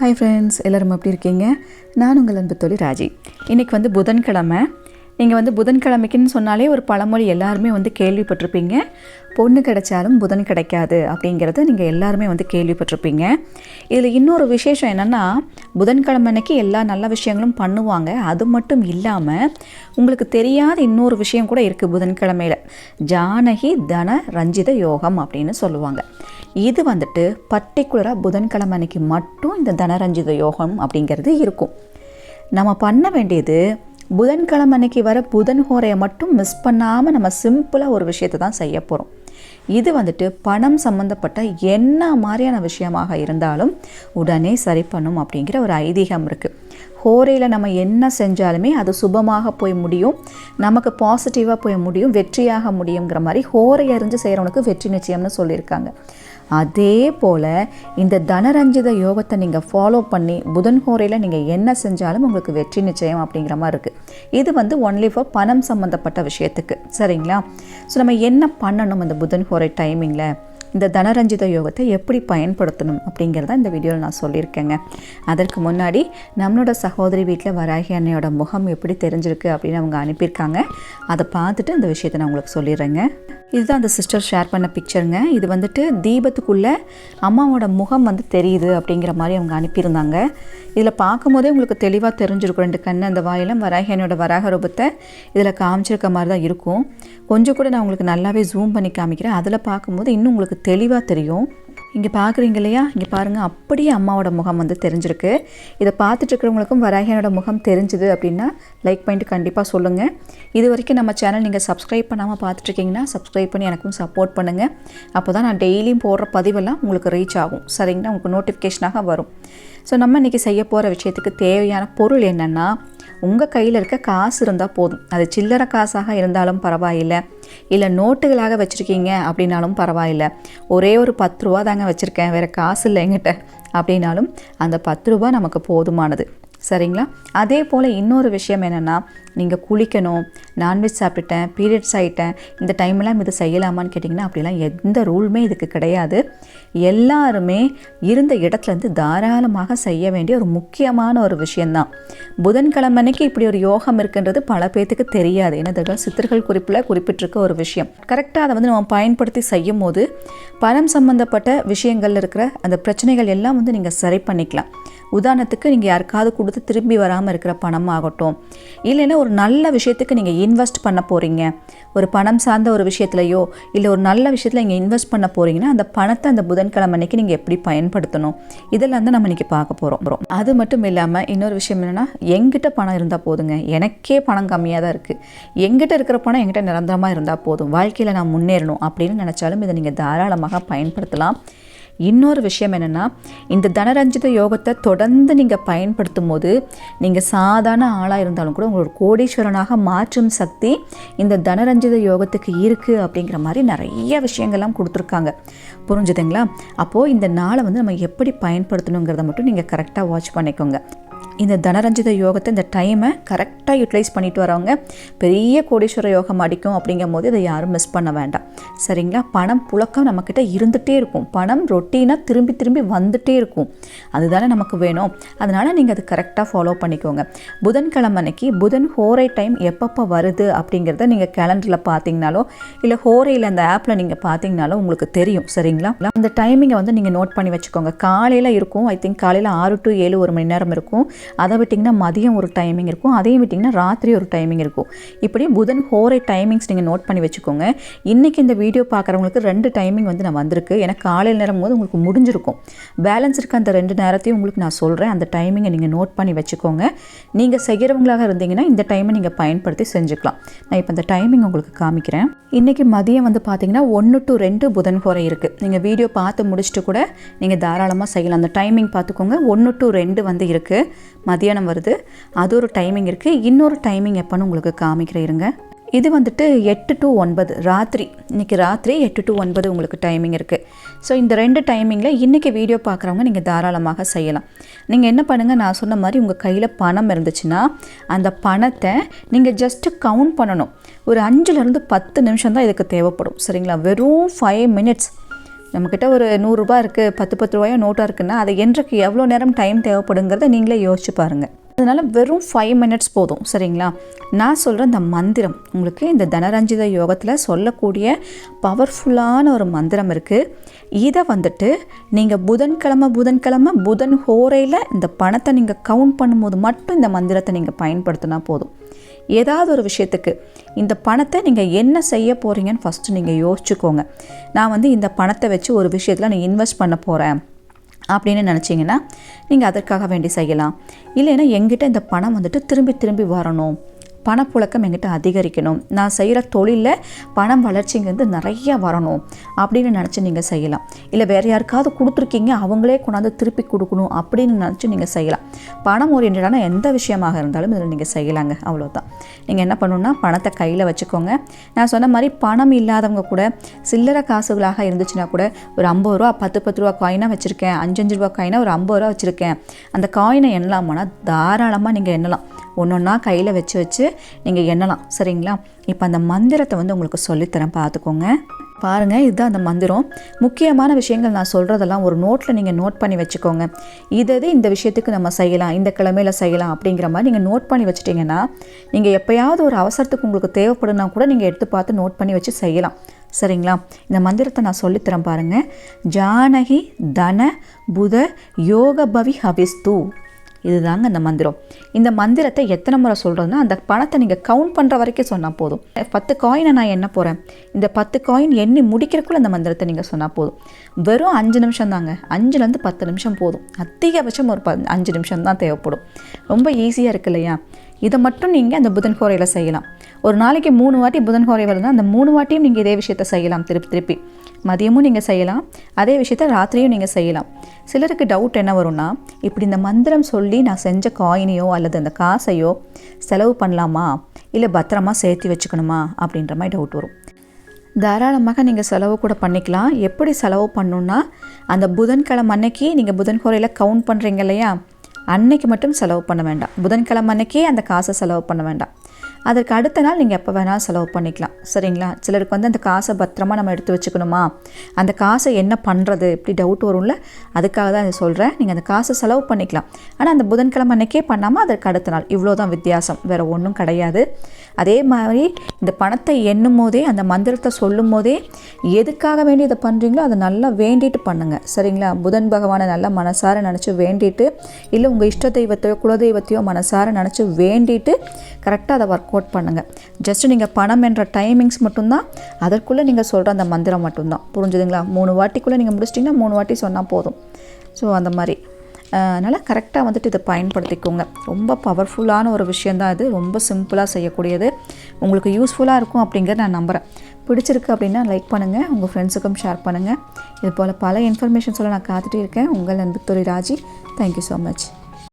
Hi friends எல்லோரும் எப்படி இருக்கீங்க? நான் உங்கள் அன்பு தொழில் ராஜி. இன்றைக்கி வந்து புதன்கிழமை. நீங்கள் வந்து புதன்கிழமைக்குன்னு சொன்னாலே ஒரு பழமொழி எல்லாருமே வந்து கேள்விப்பட்டிருப்பீங்க. பொண்ணு கிடைச்சாலும் புதன் கிடைக்காது அப்படிங்கிறத நீங்கள் எல்லாருமே வந்து கேள்விப்பட்டிருப்பீங்க. இதில் இன்னொரு விசேஷம் என்னென்னா புதன்கிழமை அன்னைக்கு எல்லா நல்ல விஷயங்களும் பண்ணுவாங்க. அது மட்டும் இல்லாமல் உங்களுக்கு தெரியாத இன்னொரு விஷயம் கூட இருக்குது புதன்கிழமையில். ஜானகி தன ரஞ்சித யோகம் அப்படின்னு சொல்லுவாங்க. இது வந்துட்டு பர்டிகுலராக புதன்கிழமை அன்னைக்கு மட்டும் இந்த தனரஞ்சித யோகம் அப்படிங்கிறது இருக்கும். நம்ம பண்ண வேண்டியது புதன்கிழமை அன்னைக்கு வர புதன் ஹோரையை மட்டும் மிஸ் பண்ணாமல் நம்ம சிம்பிளாக ஒரு விஷயத்தை தான் செய்ய போகிறோம் இது வந்துட்டு பணம் சம்மந்தப்பட்ட என்ன மாதிரியான விஷயமாக இருந்தாலும் உடனே சரி பண்ணும் அப்படிங்கிற ஒரு ஐதீகம் இருக்குது ஹோரையில் நம்ம என்ன செஞ்சாலுமே அது சுபமாக போய் முடியும். நமக்கு பாசிட்டிவாக போய் முடியும். வெற்றியாக முடியுங்கிற மாதிரி ஹோரை அறிஞ்சு செய்கிறவனுக்கு வெற்றி நிச்சயம்னு சொல்லியிருக்காங்க. அதே போல் இந்த தனரஞ்சித யோகத்தை நீங்கள் ஃபாலோ பண்ணி புதன் ஹோரையில் நீங்கள் என்ன செஞ்சாலும் உங்களுக்கு வெற்றி நிச்சயம் அப்படிங்கிற மாதிரி இருக்குது இது வந்து ஒன்லி ஃபார் பணம் சம்மந்தப்பட்ட விஷயத்துக்கு. சரிங்களா? ஸோ நம்ம என்ன பண்ணணும் இந்த புதன் ஹோரை டைமிங்கில் இந்த தனரஞ்சித யோகத்தை எப்படி பயன்படுத்தணும் அப்படிங்கிறத இந்த வீடியோவில் நான் சொல்லியிருக்கேங்க. அதற்கு முன்னாடி நம்மளோட சகோதரி வீட்டில் வராகி அன்னையோட முகம் எப்படி தெரிஞ்சிருக்கு அப்படின்னு அவங்க அனுப்பியிருக்காங்க. அதை பார்த்துட்டு இந்த விஷயத்தை நான் உங்களுக்கு சொல்லிடுறேங்க. இதுதான் அந்த சிஸ்டர் ஷேர் பண்ண பிக்சருங்க. இது வந்துட்டு தீபத்துக்குள்ளே அம்மாவோட முகம் வந்து தெரியுது அப்படிங்கிற மாதிரி அவங்க அனுப்பியிருந்தாங்க. இதில் பார்க்கும்போதே உங்களுக்கு தெளிவாக தெரிஞ்சிருக்கும். ரெண்டு கண் அந்த வாயிலும் வராகியனோட வராக ரூபத்தை இதில் காமிச்சிருக்க மாதிரி தான் இருக்கும். கொஞ்சம் கூட நான் உங்களுக்கு நல்லாவே ஜூம் பண்ணி காமிக்கிறேன். அதில் பார்க்கும்போது இன்னும் உங்களுக்கு தெளிவாக தெரியும். இங்கே பார்க்குறீங்க இல்லையா? இங்கே பாருங்கள் அப்படியே அம்மாவோட முகம் வந்து தெரிஞ்சிருக்கு. இதை பார்த்துட்ருக்கிறவங்களுக்கும் வராகியனோட முகம் தெரிஞ்சுது அப்படின்னா லைக் பண்ணிட்டு கண்டிப்பாக சொல்லுங்கள் இது வரைக்கும் நம்ம சேனல் நீங்கள் சப்ஸ்கிரைப் பண்ணாமல் பார்த்துட்ருக்கீங்கன்னா சப்ஸ்கிரைப் பண்ணி எனக்கும் சப்போர்ட் பண்ணுங்கள் அப்போ தான் நான் டெய்லியும் போடுற பதிவெல்லாம் உங்களுக்கு ரீச் ஆகும். சரிங்களா? உங்களுக்கு நோட்டிஃபிகேஷனாக வரும். ஸோ நம்ம இன்றைக்கி செய்ய போகிற விஷயத்துக்கு தேவையான பொருள் என்னென்னா உங்கள் கையில் இருக்க காசு இருந்தால் போதும். அது சில்லறை காசாக இருந்தாலும் பரவாயில்லை. இல்லை நோட்டுகளாக வச்சுருக்கீங்க அப்படின்னாலும் பரவாயில்லை. ஒரே ஒரு பத்து ரூபா தாங்க வச்சுருக்கேன். வேறு காசு இல்லை என்கிட்ட. அப்படின்னாலும் அந்த பத்து ரூபா நமக்கு போதுமானது. சரிங்களா? அதே போல் இன்னொரு விஷயம் என்னென்னா நீங்கள் குளிக்கணும் நான்வெஜ் சாப்பிட்டுட்டேன் பீரியட்ஸ் ஆகிட்டேன் இந்த டைம்லாம் இது செய்யலாமான்னு கேட்டிங்கன்னா அப்படிலாம் எந்த ரூலுமே இதுக்கு கிடையாது. எல்லாருமே இருந்த இடத்துலேருந்து தாராளமாக செய்ய வேண்டிய ஒரு முக்கியமான ஒரு விஷயந்தான் புதன்கிழமைக்கு இப்படி ஒரு யோகம் இருக்குன்றது பல பேர்த்துக்கு தெரியாது. ஏன்னா சித்தர்கள் குறிப்பில் குறிப்பிட்டிருக்க ஒரு விஷயம். கரெக்டாக அதை வந்து நம்ம பயன்படுத்தி செய்யும் போது பணம் சம்மந்தப்பட்ட விஷயங்கள் இருக்கிற அந்த பிரச்சனைகள் எல்லாம் வந்து நீங்கள் சரி பண்ணிக்கலாம். உதாரணத்துக்கு நீங்கள் யாருக்காவது கொடுத்து திரும்பி வராமல் இருக்கிற பணம் ஆகட்டும் இல்லைன்னா ஒரு நல்ல விஷயத்துக்கு நீங்கள் இன்வெஸ்ட் பண்ண போகிறீங்க ஒரு பணம் சார்ந்த ஒரு விஷயத்துலையோ இல்லை ஒரு நல்ல விஷயத்தில் நீங்கள் இன்வெஸ்ட் பண்ண போகிறீங்கன்னா அந்த பணத்தை அந்த புதன்கிழமை அன்னைக்கு நீங்கள் எப்படி பயன்படுத்தணும்? இதெல்லாம் தான் நம்ம இன்றைக்கி பார்க்க போகிறோம் அது மட்டும் இல்லாமல் இன்னொரு விஷயம் என்னென்னா எங்கிட்ட பணம் இருந்தால் போதுங்க. எனக்கே பணம் கம்மியாக தான் இருக்குது எங்கிட்ட இருக்கிற பணம் எங்கிட்ட நிரந்தரமாக இருந்தால் போதும். வாழ்க்கையில் நான் முன்னேறணும் அப்படின்னு நினச்சாலும் இதை நீங்கள் தாராளமாக பயன்படுத்தலாம். இன்னொரு விஷயம் என்னென்னா இந்த தனரஞ்சித யோகத்தை தொடர்ந்து நீங்கள் பயன்படுத்தும் போது நீங்கள் சாதாரண ஆளாக இருந்தாலும் கூட உங்களோட கோடீஸ்வரனாக மாற்றும் சக்தி இந்த தனரஞ்சித யோகத்துக்கு இருக்குது அப்படிங்கிற மாதிரி நிறைய விஷயங்கள்லாம் கொடுத்துருக்காங்க. புரிஞ்சுதுங்களா? அப்போது இந்த நாளை வந்து நம்ம எப்படி பயன்படுத்தணுங்கிறத மட்டும் நீங்கள் கரெக்டாக வாட்ச் பண்ணிக்கோங்க. இந்த தனரஞ்சித யோகத்தை இந்த டைமை கரெக்டாக யூட்டிலைஸ் பண்ணிட்டு வரவங்க பெரிய கோடீஸ்வர யோகம் அடிக்கும் அப்படிங்கும் போது இதை யாரும் மிஸ் பண்ண வேண்டாம். சரிங்களா? பணம் புழக்கம் நம்மக்கிட்ட இருந்துகிட்டே இருக்கும். பணம் ரொட்டீனாக திரும்பி திரும்பி வந்துகிட்டே இருக்கும். அதுதானே நமக்கு வேணும். அதனால் நீங்கள் அது கரெக்டாக ஃபாலோ பண்ணிக்கோங்க. புதன்கிழமை அன்னைக்கு புதன் ஹோரை டைம் எப்பப்போ வருது அப்படிங்கிறத நீங்கள் கேலண்டரில் பார்த்தீங்கனாலோ இல்லை ஹோரையில் அந்த ஆப்பில் நீங்கள் பார்த்தீங்கனாலோ உங்களுக்கு தெரியும். சரிங்களா? அந்த டைமிங்கை வந்து நீங்கள் நோட் பண்ணி வச்சுக்கோங்க. காலையில் இருக்கும். ஐ திங்க் காலையில் ஆறு டு ஏழு ஒரு மணி நேரம் இருக்கும். அதை விட்டிங்கன்னா மதியம் ஒரு டைமிங் இருக்கும். அதையும் விட்டிங்கன்னா ராத்திரி ஒரு டைமிங் இருக்கும். இப்படி புதன் ஹோரை டைமிங்ஸ் நீங்கள் நோட் பண்ணி வச்சுக்கோங்க. இன்றைக்கி இந்த வீடியோ பார்க்குறவங்களுக்கு ரெண்டு டைமிங் வந்து நான் வந்திருக்கு. எனக்கு காலையில் நேரம் போது உங்களுக்கு முடிஞ்சிருக்கும். பேலன்ஸ் இருக்க அந்த ரெண்டு நேரத்தையும் உங்களுக்கு நான் சொல்கிறேன் அந்த டைமிங்கை நீங்கள் நோட் பண்ணி வச்சுக்கோங்க. நீங்கள் செய்கிறவங்களாக இருந்தீங்கன்னா இந்த டைமை நீங்கள் பயன்படுத்தி செஞ்சுக்கலாம். நான் இப்போ அந்த டைமிங் உங்களுக்கு காமிக்கிறேன். இன்றைக்கி மதியம் வந்து பார்த்தீங்கன்னா ஒன்று டு ரெண்டு புதன் குறை இருக்குது நீங்கள் வீடியோ பார்த்து முடிச்சுட்டு கூட நீங்கள் தாராளமாக செய்யலாம். அந்த டைமிங் பார்த்துக்கோங்க ஒன்று டு ரெண்டு வந்து இருக்குது மதியானம் வருது. அது ஒரு டைமிங் இருக்குது இன்னொரு டைமிங் எப்போன்னு உங்களுக்கு காமிக்கிறேன் இருங்க. இது வந்துட்டு எட்டு டு ஒன்பது ராத்திரி. இன்றைக்கி ராத்திரி எட்டு டு ஒன்பது உங்களுக்கு டைமிங் இருக்குது ஸோ இந்த ரெண்டு டைமிங்கில் இன்றைக்கி வீடியோ பார்க்குறவங்க நீங்கள் தாராளமாக செய்யலாம். நீங்கள் என்ன பண்ணுங்கள் நான் சொன்ன மாதிரி உங்கள் கையில் பணம் இருந்துச்சுன்னா அந்த பணத்தை நீங்கள் ஜஸ்ட்டு கவுண்ட் பண்ணணும். ஒரு அஞ்சுலேருந்து பத்து நிமிஷம் தான் இதுக்கு தேவைப்படும். சரிங்களா? வெறும் ஃபைவ் மினிட்ஸ் நம்மக்கிட்ட ஒரு நூறுரூபா இருக்குது பத்து பத்து ரூபாயோ நோட்டாக இருக்குன்னா அதை என்றைக்கு எவ்வளோ நேரம் டைம் தேவைப்படுங்கிறத நீங்களே யோசிச்சு பாருங்கள் அதனால் வெறும் ஃபைவ் மினிட்ஸ் போதும் சரிங்களா? நான் சொல்கிற இந்த மந்திரம் உங்களுக்கு இந்த தனரஞ்சித யோகத்தில் சொல்லக்கூடிய பவர்ஃபுல்லான ஒரு மந்திரம் இருக்குது இதை வந்துட்டு நீங்கள் புதன்கிழமை புதன்கிழமை புதன் ஹோரையில் இந்த பணத்தை நீங்கள் கவுண்ட் பண்ணும்போது மட்டும் இந்த மந்திரத்தை நீங்கள் பயன்படுத்தினா போதும். ஏதாவது ஒரு விஷயத்துக்கு இந்த பணத்தை நீங்கள் என்ன செய்ய போகிறீங்கன்னு ஃபஸ்ட்டு நீங்கள் யோசிச்சுக்கோங்க. நான் வந்து இந்த பணத்தை வச்சு ஒரு விஷயத்தில் நான் இன்வெஸ்ட் பண்ண போகிறேன் அப்படின்னு நினச்சிங்கன்னா நீங்கள் அதற்காக வேண்டி செய்யலாம். இல்லைன்னா எங்கிட்ட இந்த பணம் வந்துட்டு திரும்பி திரும்பி வரணும். பணப்புழக்கம் என்கிட்ட அதிகரிக்கணும். நான் செய்கிற தொழிலில் பணம் வளர்ச்சிங்கிறது நிறைய வரணும். அப்படின்னு நினச்சி நீங்கள் செய்யலாம். இல்லை வேறு யாருக்காவது கொடுத்துருக்கீங்க அவங்களே கொண்டாந்து திருப்பி கொடுக்கணும் அப்படின்னு நினச்சி நீங்கள் செய்யலாம். பணம் ஓரியன்டான எந்த விஷயமாக இருந்தாலும் இதில் நீங்கள் செய்யலாங்க. அவ்வளோதான் நீங்கள் என்ன பண்ணணும்னா பணத்தை கையில் வச்சுக்கோங்க. நான் சொன்ன மாதிரி பணம் இல்லாதவங்க கூட சில்லறை காசுகளாக இருந்துச்சுன்னா கூட ஒரு ஐம்பது ரூபா பத்து பத்து ரூபா காயினாக வச்சுருக்கேன். அஞ்சஞ்சு ரூபா காயினாக ஒரு ஐம்பது ரூபா வச்சுருக்கேன். அந்த காயினை எண்ணலாமானா தாராளமாக நீங்கள் எண்ணலாம். ஒன்று ஒன்றா கையில் வச்சு வச்சு நீங்கள் எண்ணலாம். சரிங்களா? இப்போ அந்த மந்திரத்தை வந்து உங்களுக்கு சொல்லித்தரேன். பார்த்துக்கோங்க பாருங்கள் இதுதான் அந்த மந்திரம். முக்கியமான விஷயங்கள் நான் சொல்கிறதெல்லாம் ஒரு நோட்டில் நீங்கள் நோட் பண்ணி வச்சுக்கோங்க. இது இது இந்த விஷயத்துக்கு நம்ம செய்யலாம். இந்த கிழமையில் செய்யலாம் அப்படிங்கிற மாதிரி நீங்கள் நோட் பண்ணி வச்சிட்டிங்கன்னா நீங்கள் எப்போயாவது ஒரு அவசரத்துக்கு உங்களுக்கு தேவைப்படுனா கூட நீங்கள் எடுத்து பார்த்து நோட் பண்ணி வச்சு செய்யலாம். சரிங்களா? இந்த மந்திரத்தை நான் சொல்லித்தரேன் பாருங்கள் ஜானகி தன புத யோகபவி ஹவிஸ்து. இதுதாங்க இந்த மந்திரம். இந்த மந்திரத்தை எத்தனை முறை சொல்கிறதுனா அந்த பணத்தை நீங்கள் கவுண்ட் பண்ணுற வரைக்கும் சொன்னால் போதும். பத்து காயினை நான் என்ன போகிறேன் இந்த பத்து காயின் எண்ணி முடிக்கிறக்குள்ள அந்த மந்திரத்தை நீங்கள் சொன்னால் போதும். வெறும் அஞ்சு நிமிஷம் தாங்க. அஞ்சுலேருந்து பத்து நிமிஷம் போதும். அதிகபட்சம் ஒரு ப அஞ்சு நிமிஷம் தான் தேவைப்படும். ரொம்ப ஈஸியாக இருக்கு இல்லையா? இதை மட்டும் நீங்கள் அந்த புதன் கோரையில் செய்யலாம். ஒரு நாளைக்கு மூணு வாட்டி புதன் கோரை வருதுன்னா அந்த மூணு வாட்டியும் நீங்கள் இதே விஷயத்த செய்யலாம் திருப்பி திருப்பி. மதியமும் நீங்கள் செய்யலாம். அதே விஷயத்த ராத்திரியும் நீங்கள் செய்யலாம். சிலருக்கு டவுட் என்ன வரும்னா இப்படி இந்த மந்திரம் சொல்லி நான் செஞ்ச காயினையோ அல்லது அந்த காசையோ செலவு பண்ணலாமா? இல்லை பத்திரமா சேர்த்து வச்சுக்கணுமா? அப்படின்ற மாதிரி டவுட் வரும். தாராளமாக நீங்கள் செலவு கூட பண்ணிக்கலாம். எப்படி செலவு பண்ணணுன்னா அந்த புதன்கிழமை அன்னைக்கு நீங்கள் புதன் கோரையில் கவுண்ட் பண்ணுறீங்க இல்லையா? அன்னைக்கு மட்டும் செலவு பண்ண வேண்டாம். புதன்கிழமை அன்னைக்கே அந்த காசை செலவு பண்ண வேண்டாம். அதற்கு அடுத்த நாள் நீங்கள் எப்போ வேணாலும் செலவு பண்ணிக்கலாம். சரிங்களா? சிலருக்கு வந்து அந்த காசை பத்திரமா நம்ம எடுத்து வச்சுக்கணுமா? அந்த காசை என்ன பண்ணுறது இப்படி டவுட் வரும்ல? அதுக்காக தான் இதை சொல்கிறேன் நீங்கள் அந்த காசை செலவு பண்ணிக்கலாம். ஆனால் அந்த புதன்கிழமை அன்றைக்கே பண்ணாமல் அதற்கு அடுத்த நாள். இவ்வளோ தான் வித்தியாசம். வேறு ஒன்றும் கிடையாது. அதே மாதிரி இந்த பணத்தை எண்ணும் போதே அந்த மந்திரத்தை சொல்லும் போதே எதுக்காக வேண்டி இதை பண்ணுறீங்களோ அதை நல்லா வேண்டிட்டு பண்ணுங்கள் சரிங்களா? புதன் பகவானை நல்லா மனசார நினச்சி வேண்டிட்டு இல்லை உங்கள் இஷ்ட தெய்வத்தையோ குலதெய்வத்தையோ மனசார நினச்சி வேண்டிட்டு கரெக்டாக அதை ஒர்க் கோட் பண்ணுங்கள் ஜஸ்ட் நீங்கள் பணம் என்ற டைமிங்ஸ் மட்டும்தான் அதற்குள்ளே நீங்கள் சொல்கிற அந்த மந்திரம் மட்டும்தான். புரிஞ்சுதுங்களா? மூணு வாட்டிக்குள்ளே நீங்கள் முடிச்சிட்டிங்கன்னா மூணு வாட்டி சொன்னால் போதும். ஸோ அந்த மாதிரி. அதனால் கரெக்டாக வந்துட்டு இதை பயன்படுத்திக்கோங்க. ரொம்ப பவர்ஃபுல்லான ஒரு விஷயந்தான் இது. ரொம்ப சிம்பிளாக செய்யக்கூடியது. உங்களுக்கு யூஸ்ஃபுல்லாக இருக்கும் அப்படிங்கிறத நான் நம்புகிறேன் பிடிச்சிருக்கு அப்படின்னா லைக் பண்ணுங்கள் உங்கள் ஃப்ரெண்ட்ஸுக்கும் ஷேர் பண்ணுங்கள் இது போல் பல இன்ஃபர்மேஷன் சொல்ல நான் காத்துட்டே இருக்கேன். உங்கள் அன்பு தொழில் ராஜி தேங்க்யூ ஸோ மச்